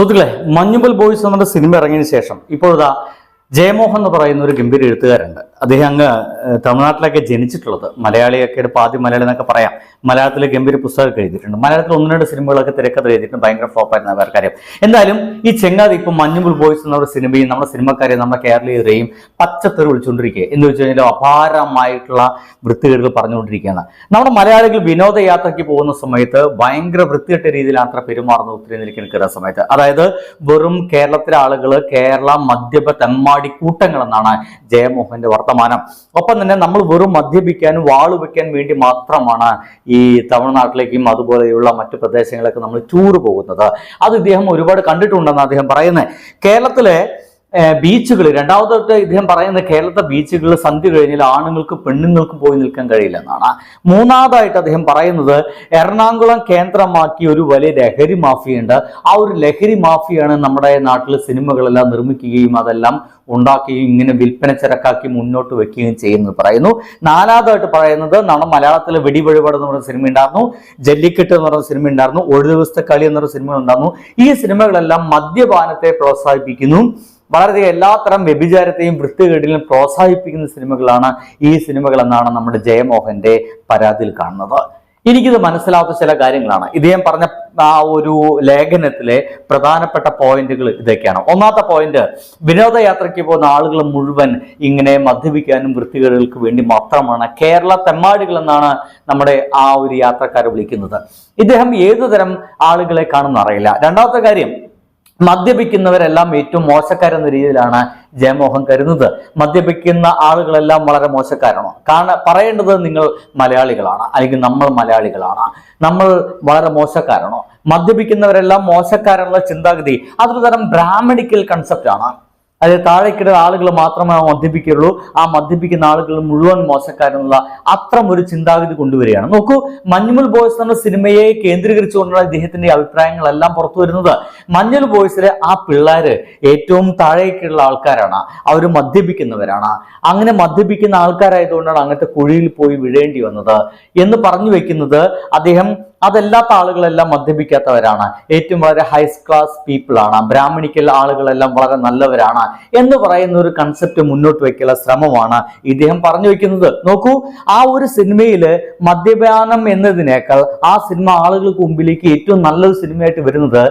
സുഹൃത്തുക്കളെ മഞ്ഞുമ്പൽ ബോയ്സ് എന്നുള്ള സിനിമ ഇറങ്ങിയതിന് ശേഷം ഇപ്പോഴതാ ജയമോഹൻ എന്ന് പറയുന്ന ഒരു ഗംഭീര എഴുത്തുകാരുണ്ട് അദ്ദേഹം അങ്ങ് തമിഴ്നാട്ടിലൊക്കെ ജനിച്ചിട്ടുള്ളത്. മലയാളിയൊക്കെ പാതി മലയാളി എന്നൊക്കെ പറയാം. മലയാളത്തിൽ ഗംഭീര പുസ്തകമൊക്കെ എഴുതിയിട്ടുണ്ട്. മലയാളത്തിൽ ഒന്ന് രണ്ട് സിനിമകളൊക്കെ തിരക്കഥ എഴുതിയിട്ടുണ്ട്. ഭയങ്കര ഫ്ലോപ്പായിരുന്നു അവർക്കറിയാം എന്തായാലും ഈ ചെങ്ങാതി ഇപ്പം മഞ്ഞുമുൾ ബോയ്സ് എന്ന ഒരു സിനിമയും നമ്മുടെ സിനിമക്കാരെ നമ്മുടെ കേരളീയരെയും പച്ചത്തെറി വിളിച്ചുകൊണ്ടിരിക്കുക എന്ന് വെച്ച് കഴിഞ്ഞാൽ അപാരമായിട്ടുള്ള വൃത്തികേടുകൾ പറഞ്ഞുകൊണ്ടിരിക്കുകയാണ്. നമ്മുടെ മലയാളികൾ വിനോദയാത്രയ്ക്ക് പോകുന്ന സമയത്ത് ഭയങ്കര വൃത്തികെട്ട രീതിയിലാണ് അത്ര പെരുമാറുന്നത് ഉത്തരേന്ത്യയിലേക്ക് നിൽക്കുന്ന സമയത്ത്. അതായത് വെറും കേരളത്തിലെ ആളുകൾ കേരള മദ്യപ തെമ്മാടി കൂട്ടങ്ങൾ എന്നാണ് ജയമോഹന്റെ വർത്തമാനം. ഒപ്പം തന്നെ നമ്മൾ വെറും മദ്യപിക്കാനും വാളുവയ്ക്കാൻ വേണ്ടി മാത്രമാണ് ഈ തമിഴ്നാട്ടിലേക്കും അതുപോലെയുള്ള മറ്റു പ്രദേശങ്ങളിലൊക്കെ നമ്മൾ ടൂർ പോകുന്നത്. അത് ഇദ്ദേഹം ഒരുപാട് കണ്ടിട്ടുണ്ടെന്ന് അദ്ദേഹം പറയുന്നത്. കേരളത്തിലെ ബീച്ചുകൾ. രണ്ടാമതായിട്ട് ഇദ്ദേഹം പറയുന്നത് കേരളത്തെ ബീച്ചുകളിൽ സന്ധ്യ കഴിഞ്ഞാൽ ആണുങ്ങൾക്ക് പെണ്ണുങ്ങൾക്ക് പോയി നിൽക്കാൻ കഴിയില്ല എന്നാണ് മൂന്നാമതായിട്ട് അദ്ദേഹം പറയുന്നത് എറണാകുളം കേന്ദ്രമാക്കി ഒരു വലിയ ലഹരി മാഫിയുണ്ട്. ആ ഒരു ലഹരി മാഫിയാണ് നമ്മുടെ നാട്ടിൽ സിനിമകളെല്ലാം നിർമ്മിക്കുകയും അതെല്ലാം ഉണ്ടാക്കുകയും ഇങ്ങനെ വിൽപ്പന ചരക്കാക്കി മുന്നോട്ട് വെക്കുകയും ചെയ്യുന്നത് പറയുന്നു. നാലാമതായിട്ട് പറയുന്നത് നമ്മുടെ മലയാളത്തിലെ വെടിവഴിപാട് എന്ന് പറയുന്ന സിനിമ ഉണ്ടായിരുന്നു ജല്ലിക്കെട്ട് എന്ന് പറയുന്ന സിനിമ ഉണ്ടായിരുന്നു ഒരു ദിവസത്തെ കളി എന്ന് സിനിമ ഉണ്ടായിരുന്നു ഈ സിനിമകളെല്ലാം മദ്യപാനത്തെ പ്രോത്സാഹിപ്പിക്കുന്നു. വളരെ എല്ലാത്തരം വ്യഭിചാരത്തെയും വൃത്തികേടിലും പ്രോത്സാഹിപ്പിക്കുന്ന സിനിമകളാണ് ഈ സിനിമകൾ എന്നാണ് നമ്മുടെ ജയമോഹന്റെ പരാതിയിൽ കാണുന്നത്. എനിക്കിത് മനസ്സിലാവാത്ത ചില കാര്യങ്ങളാണ്. ഇദ്ദേഹം പറഞ്ഞ ആ ഒരു ലേഖനത്തിലെ പ്രധാനപ്പെട്ട പോയിന്റുകൾ ഇതൊക്കെയാണ്. ഒന്നാമത്തെ പോയിന്റ് വിനോദയാത്രയ്ക്ക് പോകുന്ന ആളുകൾ മുഴുവൻ ഇങ്ങനെ മദ്യപിക്കാനും വൃത്തികേടുകൾക്ക് വേണ്ടി മാത്രമാണ് കേരള തെമ്മാടികൾ എന്നാണ് നമ്മുടെ ആ ഒരു യാത്രക്കാരെ വിളിക്കുന്നത്. ഇദ്ദേഹം ഏതു തരം ആളുകളെ കാണുന്ന അറിയില്ല. രണ്ടാമത്തെ കാര്യം മദ്യപിക്കുന്നവരെല്ലാം ഏറ്റവും മോശക്കാരെന്ന രീതിയിലാണ് ജയമോഹൻ കരുതുന്നത്. മദ്യപിക്കുന്ന ആളുകളെല്ലാം വളരെ മോശക്കാരാണോ. കാരണം പറയേണ്ടത് നിങ്ങൾ മലയാളികളാണ് അല്ലെങ്കിൽ നമ്മൾ മലയാളികളാണ്. നമ്മൾ വളരെ മോശക്കാരാണോ. മദ്യപിക്കുന്നവരെല്ലാം മോശക്കാരെന്നുള്ള ചിന്താഗതി അതൊരു തരം ബ്രാഹ്മണിക്കൽ കൺസെപ്റ്റാണ് അതായത് താഴേക്കിട ആളുകൾ മാത്രമേ മദ്യപിക്കുള്ളൂ ആ മദ്യപിക്കുന്ന ആളുകൾ മുഴുവൻ മോശക്കാരെന്നുള്ള അത്രം ഒരു ചിന്താഗതി കൊണ്ടുവരികയാണ്. നോക്കൂ മഞ്ഞുമുൽ ബോയ്സ് എന്ന സിനിമയെ കേന്ദ്രീകരിച്ചുകൊണ്ടുള്ള ഇദ്ദേഹത്തിന്റെ അഭിപ്രായങ്ങളെല്ലാം പുറത്തു വരുന്നത് മഞ്ഞൾ ബോയ്സിലെ ആ പിള്ളേര് ഏറ്റവും താഴേക്കുള്ള ആൾക്കാരാണ്. അവർ മദ്യപിക്കുന്നവരാണ്. അങ്ങനെ മദ്യപിക്കുന്ന ആൾക്കാരായതുകൊണ്ടാണ് അങ്ങനത്തെ കുഴിയിൽ പോയി വിഴേണ്ടി വന്നത് എന്ന് പറഞ്ഞു വെക്കുന്നത് അദ്ദേഹം അതല്ലാത്ത ആളുകളെല്ലാം മദ്യപിക്കാത്തവരാണ്. ഏറ്റവും വളരെ ഹൈ ക്ലാസ് പീപ്പിൾ ആണ്. ബ്രാഹ്മണിക്കൽ ആളുകളെല്ലാം വളരെ നല്ലവരാണ് എന്ന് പറയുന്ന ഒരു കൺസെപ്റ്റ് മുന്നോട്ട് വെക്കാനുള്ള ശ്രമമാണ് ഇദ്ദേഹം പറഞ്ഞു വെക്കുന്നത്. നോക്കൂ ആ ഒരു സിനിമയിൽ മദ്യപാനം എന്നതിനേക്കാൾ ആ സിനിമ ആളുകൾക്ക് മുമ്പിലേക്ക് ഏറ്റവും നല്ലൊരു സിനിമയായിട്ട് വരുന്നത്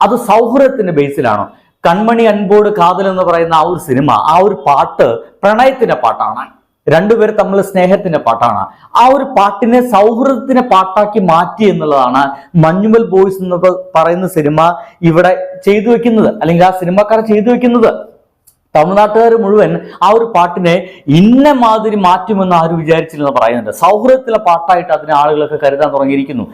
അത് സൗഹൃദത്തിന്റെ ബേസിലാണോ കൺമണി അൻപോട് കാതൽ എന്ന് പറയുന്ന ആ ഒരു സിനിമ ആ ഒരു പാട്ട് പ്രണയത്തിന്റെ പാട്ടാണ്. രണ്ടുപേർ തമ്മിൽ സ്നേഹത്തിന്റെ പാട്ടാണ്. ആ ഒരു പാട്ടിനെ സൗഹൃദത്തിന്റെ പാട്ടാക്കി മാറ്റി എന്നുള്ളതാണ് മഞ്ഞുമൽ ബോയ്സ് എന്ന് പറയുന്ന സിനിമ ഇവിടെ ചെയ്തു വെക്കുന്നത്. അല്ലെങ്കിൽ ആ സിനിമക്കാർ ചെയ്തു വെക്കുന്നത്. തമിഴ്നാട്ടുകാർ മുഴുവൻ ആ ഒരു പാട്ടിനെ ഇന്ന മാതിരി മാറ്റുമെന്ന് ആരും വിചാരിച്ചില്ലെന്ന് പറയുന്നുണ്ട്. സൗഹൃദത്തിലെ പാട്ടായിട്ട് അതിനെ ആളുകളൊക്കെ കരുതാൻ തുടങ്ങിയിരിക്കുന്നു.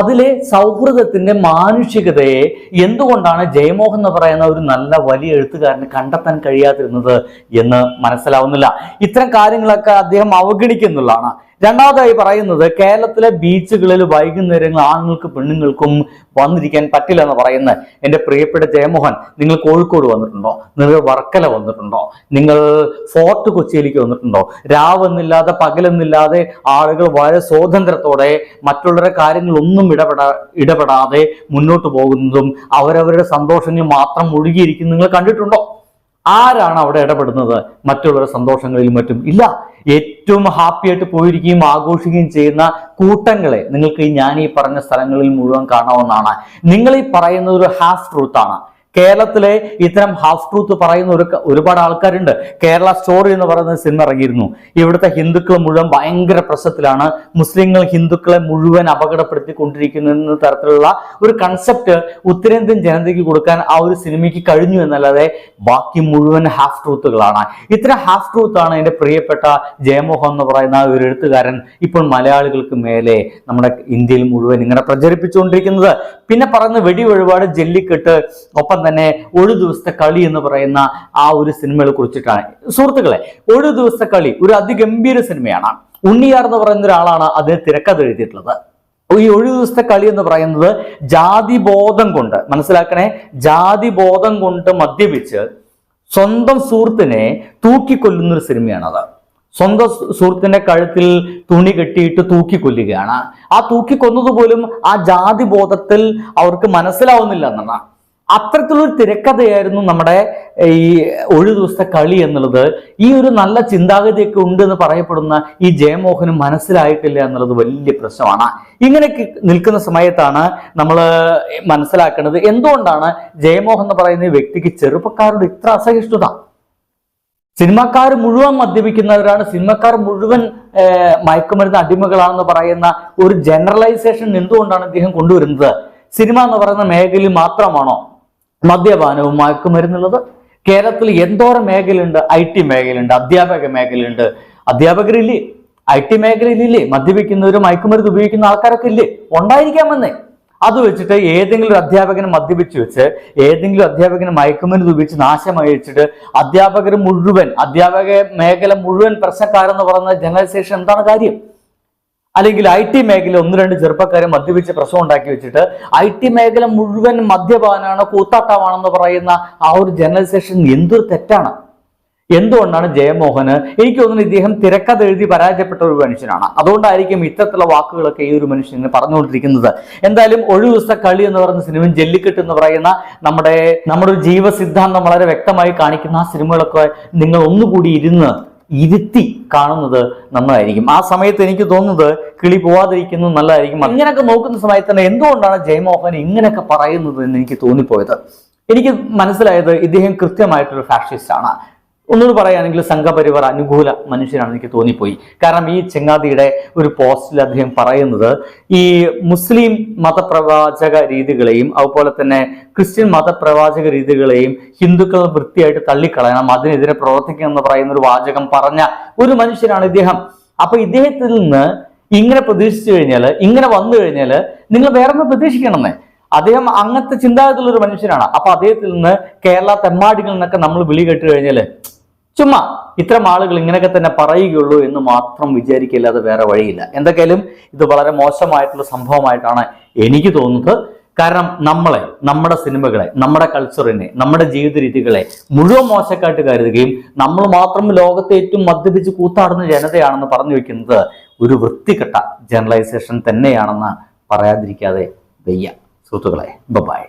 അതിലെ സൗഹൃദത്തിന്റെ മാനുഷികതയെ എന്തുകൊണ്ടാണ് ജയമോഹൻ എന്ന് പറയുന്ന ഒരു നല്ല വലിയ എഴുത്തുകാരന് കണ്ടെത്താൻ കഴിയാതിരുന്നത് എന്ന് മനസ്സിലാവുന്നില്ല. ഇത്തരം കാര്യങ്ങളൊക്കെ അദ്ദേഹം അവഗണിക്കുന്നുള്ളതാണ്. രണ്ടാമതായി പറയുന്നത് കേരളത്തിലെ ബീച്ചുകളിൽ വൈകുന്നേരങ്ങൾ ആണുങ്ങൾക്കും പെണ്ണുങ്ങൾക്കും വന്നിരിക്കാൻ പറ്റില്ല എന്ന് പറയുന്ന എന്റെ പ്രിയപ്പെട്ട ജയമോഹൻ നിങ്ങൾ കോഴിക്കോട് വന്നിട്ടുണ്ടോ? നിങ്ങൾ വർക്കല വന്നിട്ടുണ്ടോ? നിങ്ങൾ ഫോർട്ട് കൊച്ചിയിലേക്ക് വന്നിട്ടുണ്ടോ? രാവെന്നില്ലാതെ പകലെന്നില്ലാതെ ആളുകൾ വളരെ സ്വാതന്ത്ര്യത്തോടെ മറ്റുള്ളവരുടെ കാര്യങ്ങളൊന്നും ഇടപെടാ ഇടപെടാതെ മുന്നോട്ട് പോകുന്നതും അവരവരുടെ സന്തോഷങ്ങൾ മാത്രം ഒഴുകിയിരിക്കുന്നത് നിങ്ങൾ കണ്ടിട്ടുണ്ടോ? ആരാണ് അവിടെ ഇടപെടുന്നത്? മറ്റുള്ളവരുടെ സന്തോഷങ്ങളിലും മറ്റും. ഇല്ല. ഏറ്റവും ഹാപ്പി ആയിട്ട് പോയിരിക്കുകയും ആഘോഷിക്കുകയും ചെയ്യുന്ന കൂട്ടങ്ങളെ നിങ്ങൾക്ക് ഞാൻ ഈ പറഞ്ഞ സ്ഥലങ്ങളിൽ മുഴുവൻ കാണാവുന്നതാണ്. നിങ്ങൾ ഈ പറയുന്നത് ഒരു ഹാഫ് ട്രൂത്താണ് കേരളത്തിലെ ഇത്തരം ഹാഫ് ട്രൂത്ത് പറയുന്ന ഒരു ഒരുപാട് ആൾക്കാരുണ്ട്. കേരള സ്റ്റോറി എന്ന് പറയുന്ന സിനിമ ഇറങ്ങിയിരുന്നു. ഇവിടുത്തെ ഹിന്ദുക്കൾ മുഴുവൻ ഭയങ്കര പ്രശ്നത്തിലാണ്. മുസ്ലിങ്ങൾ ഹിന്ദുക്കളെ മുഴുവൻ അപകടപ്പെടുത്തിക്കൊണ്ടിരിക്കുന്നു എന്ന തരത്തിലുള്ള ഒരു കൺസെപ്റ്റ് ഉത്തരേന്ത്യൻ ജനതയ്ക്ക് കൊടുക്കാൻ ആ ഒരു സിനിമയ്ക്ക് കഴിഞ്ഞു എന്നല്ലാതെ ബാക്കി മുഴുവൻ ഹാഫ് ട്രൂത്തുകളാണ് ഇത്തരം ഹാഫ് ട്രൂത്ത് ആണ് എന്റെ പ്രിയപ്പെട്ട ജയമോഹൻ എന്ന് പറയുന്ന ഒരു എഴുത്തുകാരൻ ഇപ്പോൾ മലയാളികൾക്ക് മേലെ നമ്മുടെ ഇന്ത്യയിൽ മുഴുവൻ ഇങ്ങനെ പ്രചരിപ്പിച്ചുകൊണ്ടിരിക്കുന്നത്. പിന്നെ പറയുന്ന വെടി ജെല്ലിക്കെട്ട് ജല്ലിക്കെട്ട് ഒപ്പം തന്നെ ഒരു ദിവസത്തെ കളി എന്ന് പറയുന്ന ആ ഒരു സിനിമകളെ കുറിച്ചിട്ടാണ്. സുഹൃത്തുക്കളെ ഒരു ദിവസത്തെ കളി ഒരു അതിഗംഭീര സിനിമയാണ്. ഉണ്ണിയാർ എന്ന് പറയുന്ന ഒരാളാണ് അതിന് തിരക്കഥ എഴുതിയിട്ടുള്ളത്. ഈ ഒരു ദിവസത്തെ കളി എന്ന് പറയുന്നത് ജാതി ബോധം കൊണ്ട് മനസ്സിലാക്കണേ? ജാതി ബോധം കൊണ്ട് മദ്യപിച്ച് സ്വന്തം സുഹൃത്തിനെ തൂക്കിക്കൊല്ലുന്ന ഒരു സിനിമയാണത്. സ്വന്തം സുഹൃത്തിന്റെ കഴുത്തിൽ തുണി കെട്ടിയിട്ട് തൂക്കിക്കൊല്ലുകയാണ്. ആ തൂക്കിക്കൊന്നത് പോലും ആ ജാതി ബോധത്തിൽ അവർക്ക് മനസ്സിലാവുന്നില്ല എന്നാണ്. അത്തരത്തിലൊരു തിരക്കഥയായിരുന്നു നമ്മുടെ ഈ ഒരു ദിവസത്തെ കളി എന്നുള്ളത്. ഈ ഒരു നല്ല ചിന്താഗതിയൊക്കെ ഉണ്ട് എന്ന് പറയപ്പെടുന്ന ഈ ജയമോഹന് മനസ്സിലായിട്ടില്ല എന്നുള്ളത് വലിയ പ്രശ്നമാണ്. ഇങ്ങനെയൊക്കെ നിൽക്കുന്ന സമയത്താണ് നമ്മൾ മനസ്സിലാക്കേണ്ടത് എന്തുകൊണ്ടാണ് ജയമോഹൻ എന്ന് പറയുന്ന വ്യക്തിക്ക് ചെറുപ്പക്കാരോട് ഇത്ര അസഹിഷ്ണുത? സിനിമക്കാർ മുഴുവൻ മദ്യപിക്കുന്നവരാണ്. സിനിമക്കാർ മുഴുവൻ മയക്കുമരുന്ന് അടിമകളാണെന്ന് പറയുന്ന ഒരു ജനറലൈസേഷൻ എന്തുകൊണ്ടാണ് അദ്ദേഹം കൊണ്ടുവരുന്നത്? സിനിമ എന്ന് പറയുന്ന മേഖലയിൽ മാത്രമാണോ? മദ്യപാനവും മയക്കുമരുന്നുള്ളത്. കേരളത്തിൽ എന്തോരം മേഖലയുണ്ട്? ഐ ടി മേഖലയുണ്ട് അധ്യാപക മേഖലയുണ്ട്. അധ്യാപകരില്ലേ? I T മേഖലയിലില്ലേ? മദ്യപിക്കുന്നവരും മയക്കുമരുന്ന് ഉപയോഗിക്കുന്ന ആൾക്കാരൊക്കെ ഇല്ലേ? ഉണ്ടായിരിക്കാമെന്നേ. അത് വെച്ചിട്ട് ഏതെങ്കിലും ഒരു അധ്യാപകനെ മദ്യപിച്ച് വെച്ച് ഏതെങ്കിലും അധ്യാപകനെ മയക്കുമരുന്ന് ഉപയോഗിച്ച് നാശമായി വെച്ചിട്ട് അധ്യാപകർ മുഴുവൻ അധ്യാപക മേഖല മുഴുവൻ പ്രശ്നക്കാരെന്ന് പറയുന്ന ജനറലൈസേഷൻ എന്താണ് കാര്യം? അല്ലെങ്കിൽ ഐ ടി മേഖല ഒന്ന് രണ്ട് ചെറുപ്പക്കാരെ മദ്യപിച്ച് പ്രശ്നം ഉണ്ടാക്കി വെച്ചിട്ട് ഐ ടി മേഖല മുഴുവൻ മദ്യപാനാണ് കൂത്താട്ടമാണെന്ന് പറയുന്ന ആ ഒരു ജനറലൈസേഷൻ എന്തൊരു തെറ്റാണ്? എന്തുകൊണ്ടാണ് ജയമോഹന് എനിക്ക് തോന്നുന്നു ഇദ്ദേഹം തിരക്കഥ എഴുതി പരാജയപ്പെട്ട ഒരു മനുഷ്യനാണ്. അതുകൊണ്ടായിരിക്കും ഇത്തരത്തിലുള്ള വാക്കുകളൊക്കെ ഈ ഒരു മനുഷ്യന് പറഞ്ഞുകൊണ്ടിരിക്കുന്നത്. എന്തായാലും ഒരു ദിവസത്തെ കളി എന്ന് പറയുന്ന സിനിമയും ജല്ലിക്കെട്ട് എന്ന് പറയുന്ന നമ്മുടെ നമ്മുടെ ഒരു ജീവസിദ്ധാന്തം വളരെ വ്യക്തമായി കാണിക്കുന്ന ആ സിനിമകളൊക്കെ നിങ്ങൾ ഒന്നുകൂടി ഇരുന്ന് ഇരുത്തി കാണുന്നത് നന്നായിരിക്കും ആ സമയത്ത് എനിക്ക് തോന്നുന്നത് കിളി പോവാതിരിക്കുന്നത് നല്ലതായിരിക്കും. ഇങ്ങനെയൊക്കെ നോക്കുന്ന സമയത്ത് തന്നെ എന്തുകൊണ്ടാണ് ജയമോഹൻ ഇങ്ങനെയൊക്കെ പറയുന്നത് എന്ന് എനിക്ക് തോന്നിപ്പോയത്? എനിക്ക് മനസ്സിലായത് ഇദ്ദേഹം കൃത്യമായിട്ടൊരു ഫാഷിസ്റ്റ് ആണ്. ഒന്നുകൂടി പറയുകയാണെങ്കിൽ സംഘപരിവാർ അനുകൂല മനുഷ്യനാണ് എനിക്ക് തോന്നിപ്പോയി. കാരണം ഈ ചെങ്ങാതിയുടെ ഒരു പോസ്റ്റിൽ അദ്ദേഹം പറയുന്നത് ഈ മുസ്ലിം മതപ്രവാചക രീതികളെയും അതുപോലെ തന്നെ ക്രിസ്ത്യൻ മതപ്രവാചക രീതികളെയും ഹിന്ദുക്കൾ വൃത്തിയായിട്ട് തള്ളിക്കളയണം അതിനെതിരെ പ്രവർത്തിക്കണം എന്ന് പറയുന്ന ഒരു വാചകം പറഞ്ഞ ഒരു മനുഷ്യനാണ് ഇദ്ദേഹം. അപ്പൊ ഇദ്ദേഹത്തിൽ നിന്ന് ഇങ്ങനെ പ്രതീക്ഷിച്ചു കഴിഞ്ഞാൽ ഇങ്ങനെ വന്നു കഴിഞ്ഞാൽ നിങ്ങൾ വേറെ ഒന്ന് പ്രതീക്ഷിക്കണമെന്നേ. അദ്ദേഹം അങ്ങനത്തെ ചിന്താഗതിയുള്ള ഒരു മനുഷ്യനാണ്. അപ്പൊ അദ്ദേഹത്തിൽ നിന്ന് കേരള തെമ്മാടികൾ എന്നൊക്കെ നമ്മൾ വിളി കേട്ട് കഴിഞ്ഞാൽ ചുമ്മാ ഇത്തരം ആളുകൾ ഇങ്ങനെയൊക്കെ തന്നെ പറയുകയുള്ളൂ എന്ന് മാത്രം വിചാരിക്കില്ലാതെ വേറെ വഴിയില്ല. എന്തൊക്കെയാലും ഇത് വളരെ മോശമായിട്ടുള്ള സംഭവമായിട്ടാണ് എനിക്ക് തോന്നുന്നത്. കാരണം നമ്മളെ നമ്മുടെ സിനിമകളെ നമ്മുടെ കൾച്ചറിനെ നമ്മുടെ ജീവിത രീതികളെ മുഴുവൻ മോശക്കായിട്ട് കരുതുകയും നമ്മൾ മാത്രം ലോകത്തെ ഏറ്റവും മദ്യപിച്ച് കൂത്താടുന്ന ജനതയാണെന്ന് പറഞ്ഞു വെക്കുന്നത് ഒരു വൃത്തികെട്ട ജനറലൈസേഷൻ തന്നെയാണെന്ന് പറയാതിരിക്കാതെ വയ്യ. സുഹൃത്തുക്കളെ ബൈ